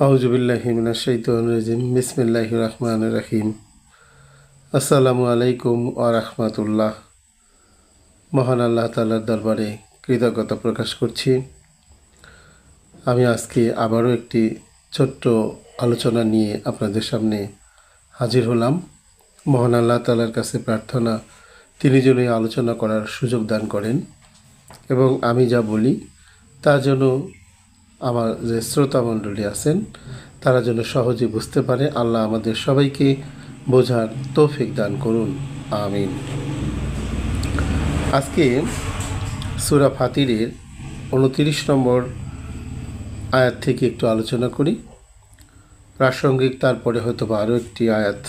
আউজুবিল্লাহিমিনা শৈতন রাজিম। বিসমিল্লাহ রহমান রাহিম। আসসালামু আলাইকুম ও রহমতুল্লাহ। মহান আল্লাহ তালার দরবারে কৃতজ্ঞতা প্রকাশ করছি। আমি আজকে আবারও একটি ছোট্ট আলোচনা নিয়ে আপনাদের সামনে হাজির হলাম। মহান আল্লাহ তালার কাছে প্রার্থনা, তিনি যেন আলোচনা করার সুযোগ দান করেন। এবং আমি যা বলি, তা যেন আমার যে শ্রোতা মণ্ডলী আছেন, তারা যেন সহজে বুঝতে পারে, আল্লাহ আমাদের সবাইকে বোঝার তৌফিক দান করুন। আমিন। আজকে সুরা ফাতিরের উনতিরিশ নম্বর আয়াত থেকে একটু আলোচনা করি। প্রাসঙ্গিক তারপরে হয়তো বা আরও একটি আয়াত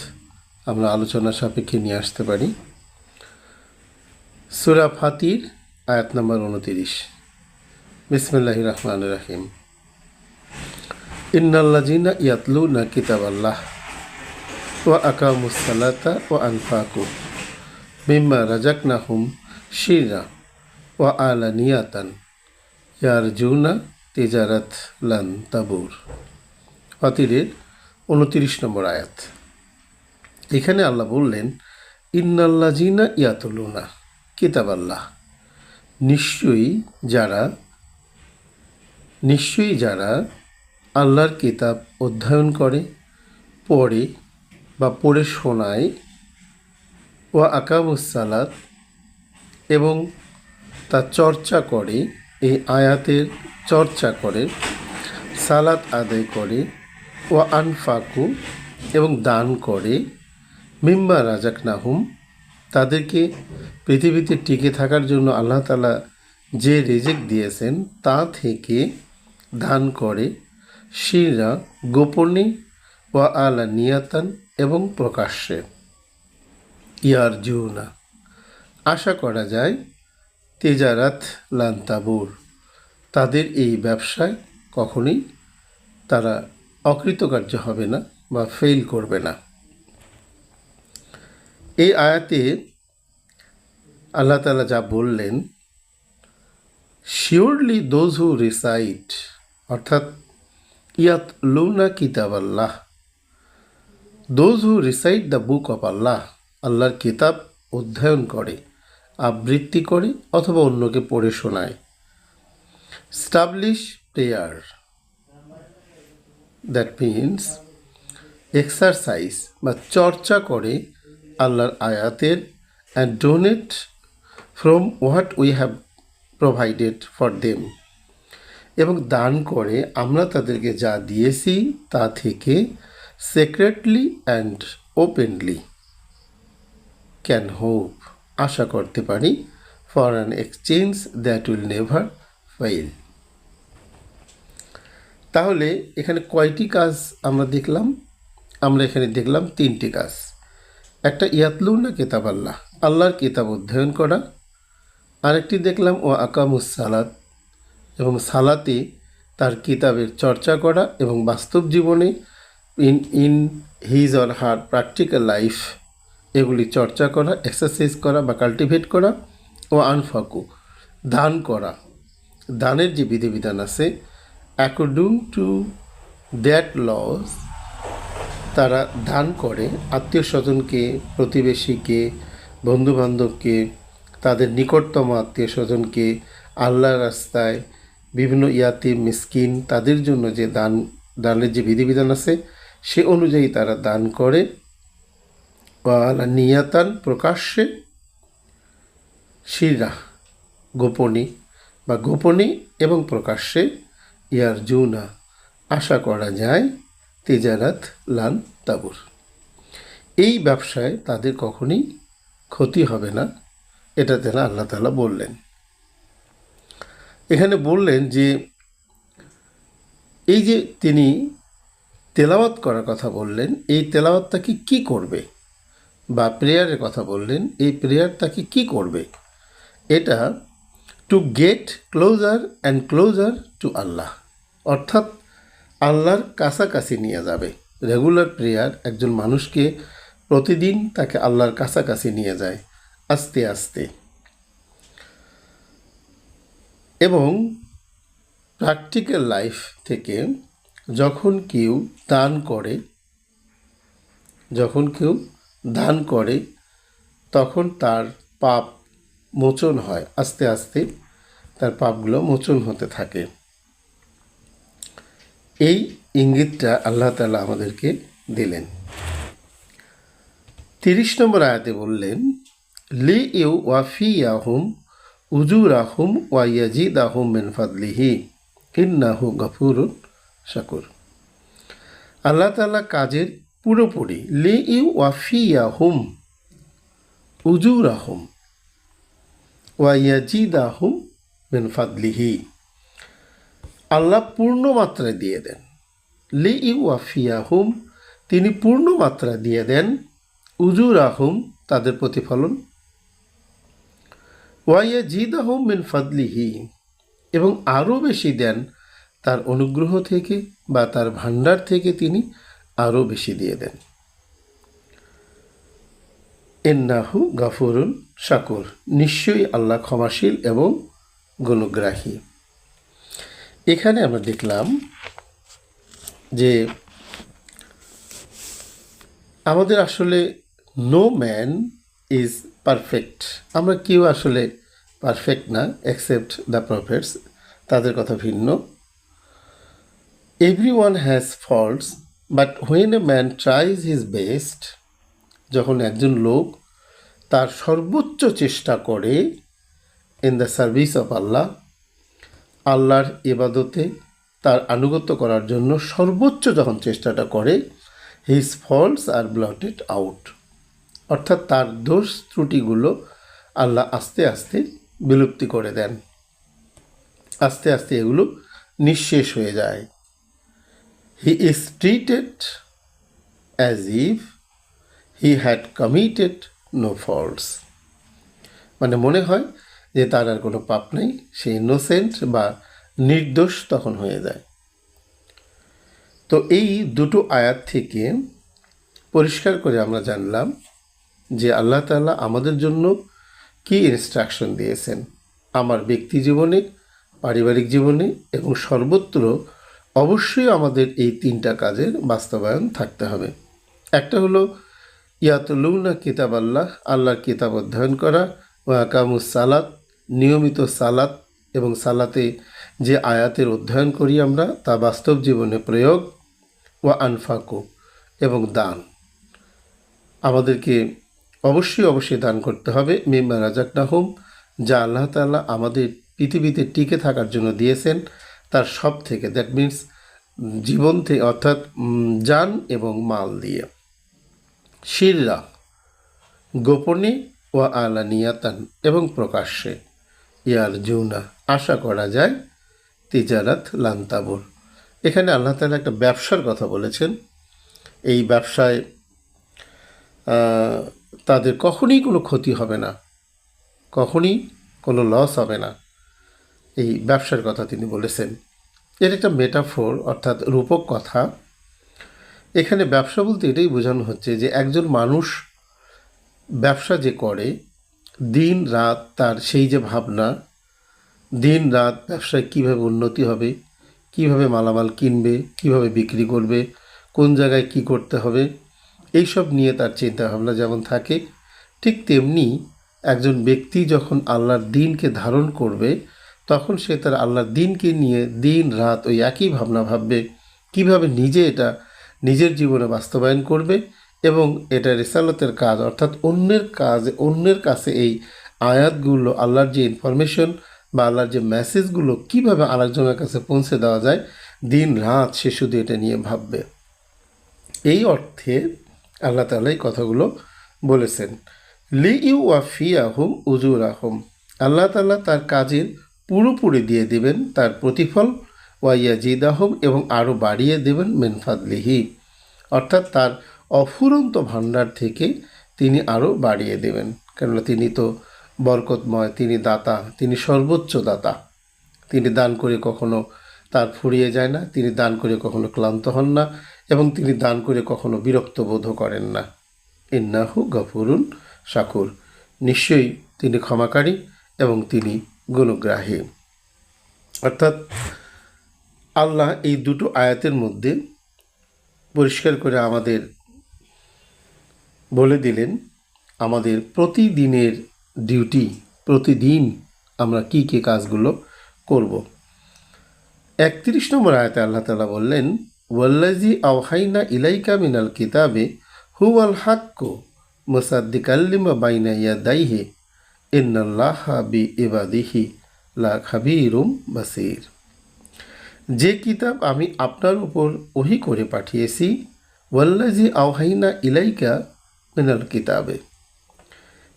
আমরা আলোচনা সাপেক্ষে নিয়ে আসতে পারি। সুরা ফাতির আয়াত নম্বর উনতিরিশ। বিসমিল্লাহ রহমান রাহিম। ইন্নাল্লাজিনা ইয়াতলুনা কিতাব আল্লাহ ওয়া আকামুসালাতা ও আনফাকু মিম্মা রাজাকনাহুম শিরা ওয়া আলা নিয়াতান ইয়ারজুনা তেজারাত লান তাবুর। ফাতিরের উনতিরিশ নম্বর আয়াত। এখানে আল্লাহ বললেন ইন্নাল্লাজিনা ইয়াতলুনা কিতাব আল্লাহ নিশ্চয়ই যারা নিশ্চয়ই যারা আল্লাহর কিতাব অধ্যয়ন করে, পড়ে বা পড়ে শোনায়। ও আকামুসালাত এবং তা চর্চা করে, এই আয়াতের চর্চা করে, সালাত আদায় করে ও আনফাকু এবং দান করে। মিম্বা রাজাক নাহুম তাদেরকে পৃথিবীতে টিকে থাকার জন্য আল্লাহ তালা যে রেজেক দিয়েছেন, তা থেকে দান করে। শিরা গোপনে ও আলা নিয়াতান এবং প্রকাশ্যে। ইয়ার জুনা আশা করা যায়, তেজারাত লান্তাবুর। তাদের এই ব্যবসায় কখনোই তারা অকৃতকার্য হবে না বা ফেল করবে না। এই আয়াতে আল্লাহ তালা যা বললেন শিওরলি দোজ হু রিসাইট অর্থাৎ ইয়াত লুনা কিতাব আল্লাহ those who recite the book of Allah আল্লাহর কিতাব অধ্যয়ন করে, আবৃত্তি করে অথবা অন্যকে পড়ে শোনায়। Establish prayer that means exercise বা চর্চা করে আল্লাহর আয়াতের and donate from what we have provided for them এবং দান করে আমরা তাদেরকে যা দিয়েছি তা থেকে secretly and openly can hope আশা করতে পারি for an exchange that will never fail তাহলে এখানে কয়টি কাজ আমরা দেখলাম? আমরা এখানে দেখলাম তিনটি কাজ। একটা ইয়াতলুনা কিতাব আল্লাহ, আল্লাহর কিতাব অধ্যয়ন করা। আরেকটি দেখলাম ও আকামুস সালাত এবং সালাতে তার কিতাবের চর্চা করা এবং বাস্তব জীবনে in in his or her practical life এগুলি চর্চা করা, এক্সারসাইজ করা বা কাল্টিভেট করা ও আনফাকু, দান করা। দানের যে বিধিবিধান আছে অ্যাকর্ডিং টু দ্যাট লস তারা দান করে, আত্মীয় স্বজনকে, প্রতিবেশীকে, বন্ধুবান্ধবকে, তাদের নিকটতম আত্মীয় স্বজনকে আল্লাহ রাস্তায় বিভিন্ন ইয়াতি, মিসকিন তাদের জন্য যে দান, দানের যে বিধিবিধান আছে, সে অনুযায়ী তারা দান করে। নিয়াতান প্রকাশ্যে শিরা, গোপনে বা গোপনে এবং প্রকাশ্যে ইয়ার জুনা আশা করা যায়, তেজারাত লান তাবুর। এই ব্যবসায় তাদের কখনই ক্ষতি হবে না, এটা তেনা আল্লাহ তালা বললেন। এখানে বললেন যে এই যে তিনি তেলাওয়াত করার কথা বললেন, এই তেলাওয়াত তাকে কী করবে? বা প্রেয়ারের কথা বললেন, এই প্রেয়ার তাকে কী করবে? এটা to get closer and closer to Allah. অর্থাৎ আল্লাহর কাছাকাছি নিয়ে যাবে। রেগুলার প্রেয়ার একজন মানুষকে প্রতিদিন তাকে আল্লাহর কাছাকাছি নিয়ে যায়, আস্তে আস্তে। এবং প্র্যাকটিক্যাল লাইফ থেকে যখন কেউ দান করে, যখন কেউ দান করে, তখন তার পাপ মোচন হয়, আস্তে আস্তে তার পাপগুলো মোচন হতে থাকে। এই ইঙ্গিতটা আল্লাহ তালা আমাদেরকে দিলেন। তিরিশ নম্বর আয়াতে বললেন, লি ইউ ওয়াফি আহুম উজুর আহুম ওয়াইয়াজিদ আহুম মেন ফাদলিহি, ইন্নাহু গফুরুন শাকুর। আল্লাহ তালা কাজের পুরোপুরি লি ইউ ওয়াফি আহুম উজুর আহুম ওয়াইয়াজিদ আহুম মেন ফাদলিহি। আল্লাহ পূর্ণ মাত্রায় দিয়ে দেন। লি ইউ ওয়াফিয়াহুম তিনি পূর্ণ মাত্রা দিয়ে দেন উজুর আহুম তাদের প্রতিফলন ওয়াইয়া জিদ আহম মিন ফাদলিহি, এবং আরও বেশি দেন তার অনুগ্রহ থেকে বা তার ভাণ্ডার থেকে তিনি আরও বেশি দিয়ে দেন। এন্নাহু গাফুরুন শাকুর, নিশ্চয়ই আল্লাহ ক্ষমাশীল এবং গুণগ্রাহী। এখানে আমরা দেখলাম যে আমাদের আসলে নো ম্যান ইজ পারফেক্ট আমরা কেউ আসলে পারফেক্ট না অ্যাকসেপ্ট দ্য প্রফেটস তাদের কথা ভিন্ন। Every one has faults but when a man tries his best যখন একজন লোক তার সর্বোচ্চ চেষ্টা করে in the service of Allah আল্লাহর ইবাদতে তার আনুগত্য করার জন্য সর্বোচ্চ যখন চেষ্টাটা করে হিজ ফল্টস আর ব্লটেড আউট অর্থাৎ তার দোষ ত্রুটিগুলো আল্লাহ আস্তে আস্তে বিলুপ্তি করে দেন। আস্তে আস্তে এগুলো নিঃশেষ হয়ে যায়। He is treated as if he had committed no faults মানে মনে হয় যে তার আর কোনো পাপ নেই, সে ইনোসেন্ট বা নির্দোষ তখন হয়ে যায়। তো এই দুটো আয়াত থেকে পরিষ্কার করে আমরা জানলাম যে আল্লাহ তাআলা আমাদের জন্য কি ইনস্ট্রাকশন দিয়েছেন? আমার ব্যক্তি জীবনে, পারিবারিক জীবনে এবং সর্বত্র অবশ্যই আমাদের এই তিনটা কাজের বাস্তবায়ন থাকতে হবে। একটা হলো ইয়াতুলুনা কিতাব আল্লাহ আল্লাহর কিতাব অধ্যয়ন করা ওয়াকামুস সালাত, নিয়মিত সালাত এবং সালাতে যে আয়াতের অধ্যয়ন করি আমরা, তা বাস্তব জীবনে প্রয়োগ ও আনফাকু এবং দান। আমাদেরকে অবশ্যই অবশ্যই দান করতে হবে। মেম্বার রাজাক নাহম যা আল্লাহ তাল্লাহ আমাদের পৃথিবীতে টিকে থাকার জন্য দিয়েছেন, তার সব থেকে দ্যাট মিন্স জীবন থেকে, অর্থাৎ যান এবং মাল দিয়ে। শিররা, গোপনে ও আলানিয়াতান এবং প্রকাশ্যে। ইয়ার জুনা আশা করা যায়, তিজারাত লান্তাবুর। এখানে আল্লাহ তালা একটা ব্যবসার কথা বলেছেন। এই ব্যবসায় তাদের কখনই কোনো ক্ষতি হবে না। কখনই কোনো লস হবে না। এই ব্যবসার কথা তিনি বলেছেন। এর একটা মেটাফোর অর্থাৎ রূপক কথা। এখানে ব্যবসা বলতে এটাই বোঝানো হচ্ছে যে একজন মানুষ ব্যবসা যে করে, দিন রাত তার সেই যে ভাবনা, দিন রাত ব্যবসায় কীভাবে উন্নতি হবে, কীভাবে মালামাল কিনবে, কীভাবে বিক্রি করবে, কোন জায়গায় কি করতে হবে এইসব নিয়ে তার চিন্তাভাবনা যেমন থাকে, ঠিক তেমনি একজন ব্যক্তি যখন আল্লাহর দিনকে ধারণ করবে, তখন সে তার আল্লাহর দিনকে নিয়ে দিন, রাত ওই একই ভাবনা ভাববে, কীভাবে নিজে এটা নিজের জীবনে বাস্তবায়ন করবে এবং এটা রেসালতের কাজ, অর্থাৎ অন্যের কাজ, অন্যের কাছে এই আয়াতগুলো, আল্লাহর যে ইনফরমেশন বা আল্লাহর যে মেসেজগুলো কীভাবে আরেকজনের কাছে পৌঁছে দেওয়া যায়, দিন, রাত সে শুধু এটা নিয়ে ভাববে। এই অর্থে আল্লাহ তালা এই কথাগুলো বলেছেন। লি ইউ ওয়াফি আহম উজুর আহম আল্লাহ তালা তার কাজের পুরোপুরি দিয়ে দিবেন, তার প্রতিফল ওয়াইয়াজিদ আহম এবং আরও বাড়িয়ে দেবেন মেনফাদলিহি অর্থাৎ তার অফুরন্ত ভাণ্ডার থেকে তিনি আরও বাড়িয়ে দেবেন। কেননা তিনি তো বরকতময়, তিনি দাতা, তিনি সর্বোচ্চ দাতা। তিনি দান করে কখনো তার ফুরিয়ে যায় না, তিনি দান করে কখনো ক্লান্ত হন না। এবং তিনি দান করে কখনো বিরক্ত বোধ করেন না। ইন্নাহু গফুরুন শাকুর। নিশ্চয়ই তিনি ক্ষমাকারী এবং তিনি গুণগ্রাহী। অর্থাৎ আল্লাহ এই দুটো আয়াতের মধ্যে পরিষ্কার করে আমাদের বলে দিলেন, আমাদের প্রতিদিনের ডিউটি, প্রতিদিন আমরা কী কী কাজগুলো করব। একত্রিশ নম্বর আয়তে আল্লাহ তালা বললেন ওয়াল্লাজি আওহাইনা ইলাইকা মিনাল কিতাবে হু আল হাক্কো মুসাদ্দিকাল্লিমা বাইনা দাইহে ইন্নাল্লাহা বি ইবাদিহি লা খাবিরুম বাসির যে কিতাব আমি আপনার উপর ওহি করে পাঠিয়েছি ওয়াল্লাজি আওহাইনা ইলাইকা মিনাল কিতাবে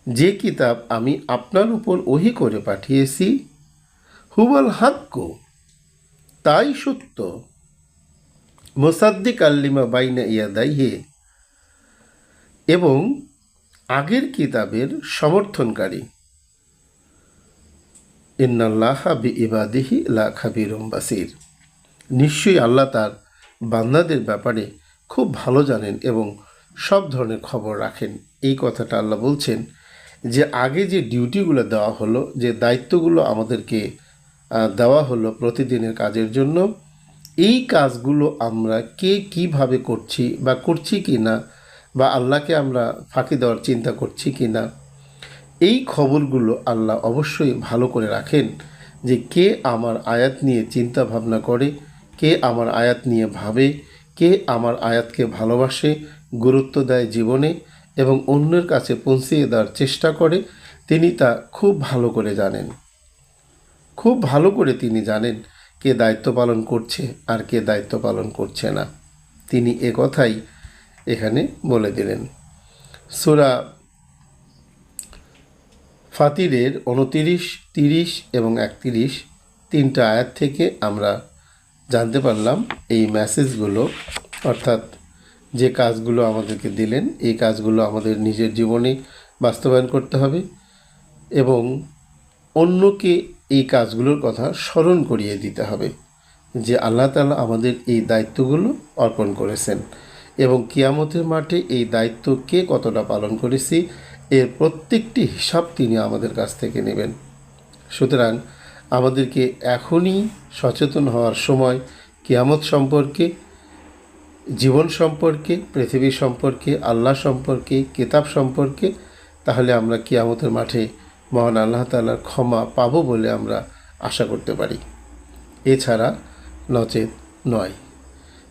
যে কিতাব আমি আপনার উপর ওহি করে পাঠিয়েছি হুবল হাক্ক তাই সত্য। মোসাদ্দিক আল্লিমা বাইনা ইয়াদাইহে এবং আগের কিতাবের সমর্থনকারী। ইন্নাল্লাহা বি ইবাদিহি লা খাবিরুম বাসির। নিশ্চয়ই আল্লাহ তার বান্দাদের ব্যাপারে খুব ভালো জানেন এবং সব ধরনের খবর রাখেন। এই কথাটা আল্লাহ বলছেন যে, আগে যে ডিউটিগুলো দেওয়া হলো, যে দায়িত্বগুলো আমাদেরকে দেওয়া হলো প্রতিদিনের কাজের জন্য এই কাজগুলো আমরা কে কীভাবে করছি বা করছি কি না, বা আল্লাহকে আমরা ফাঁকি দেওয়ার চিন্তা করছি কি না, এই খবরগুলো আল্লাহ অবশ্যই ভালো করে রাখেন যে কে আমার আয়াত নিয়ে চিন্তা ভাবনা করে, কে আমার আয়াত নিয়ে ভাবে, কে আমার আয়াতকে ভালোবাসে, গুরুত্ব দেয় জীবনে এবং অন্যের কাছে পৌঁছিয়ে দেওয়ার চেষ্টা করে, তিনি তা খুব ভালো করে জানেন। খুব ভালো করে তিনি জানেন কে দায়িত্ব পালন করছে আর কে দায়িত্ব পালন করছে না। তিনি এ কথাই এখানে বলে দিলেন। সুরা ফাতিরের উনতিরিশ, তিরিশ এবং একতিরিশ তিনটা আয়াত থেকে আমরা জানতে পারলাম এই মেসেজগুলো অর্থাৎ যে কাজগুলো আমাদেরকে দিলেন, এই কাজগুলো আমাদের নিজের জীবনে বাস্তবায়ন করতে হবে এবং অন্যকে এই কাজগুলোর কথা স্মরণ করিয়ে দিতে হবে যে আল্লাহ তালা আমাদের এই দায়িত্বগুলো অর্পণ করেছেন এবং কিয়ামতের মাঠে এই দায়িত্ব কে কতটা পালন করেছি এর প্রত্যেকটি হিসাব তিনি আমাদের কাছ থেকে নেবেন। সুতরাং আমাদেরকে এখনই সচেতন হওয়ার সময় কিয়ামত সম্পর্কে, জীবন সম্পর্কে, পৃথিবী সম্পর্কে, আল্লাহ সম্পর্কে, কিতাব সম্পর্কে তাহলে আমরা কিয়ামতের মাঠে মহান আল্লাহ তালার ক্ষমা পাব বলে আমরা আশা করতে পারি। এছাড়া নচেত নয়।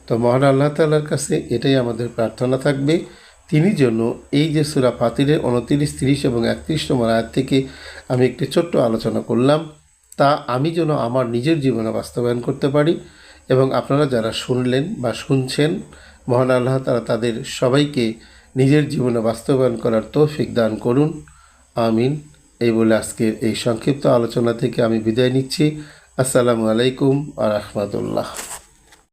তো মহান আল্লাহ তাআলার কাছে এটাই আমাদের প্রার্থনা থাকবে। তিনি যেন এই যে সুরা ফাতিরের উনতিরিশ, তিরিশ এবং একত্রিশ নম্বর আয়াত থেকে আমি একটি ছোট্ট আলোচনা করলাম, তা আমি যেন আমার নিজের জীবনে বাস্তবায়ন করতে পারি এবং আপনারা যারা শুনলেন বা শুনছেন, মহান আল্লাহ তারা তাদের সবাইকে নিজের জীবনে বাস্তবায়ন করার তৌফিক দান করুন। আমিন। এই বলে আজকের এই সংক্ষিপ্ত আলোচনা থেকে আমি বিদায় নিচ্ছি। আসসালামু আলাইকুম আ রহমতুল্লাহ।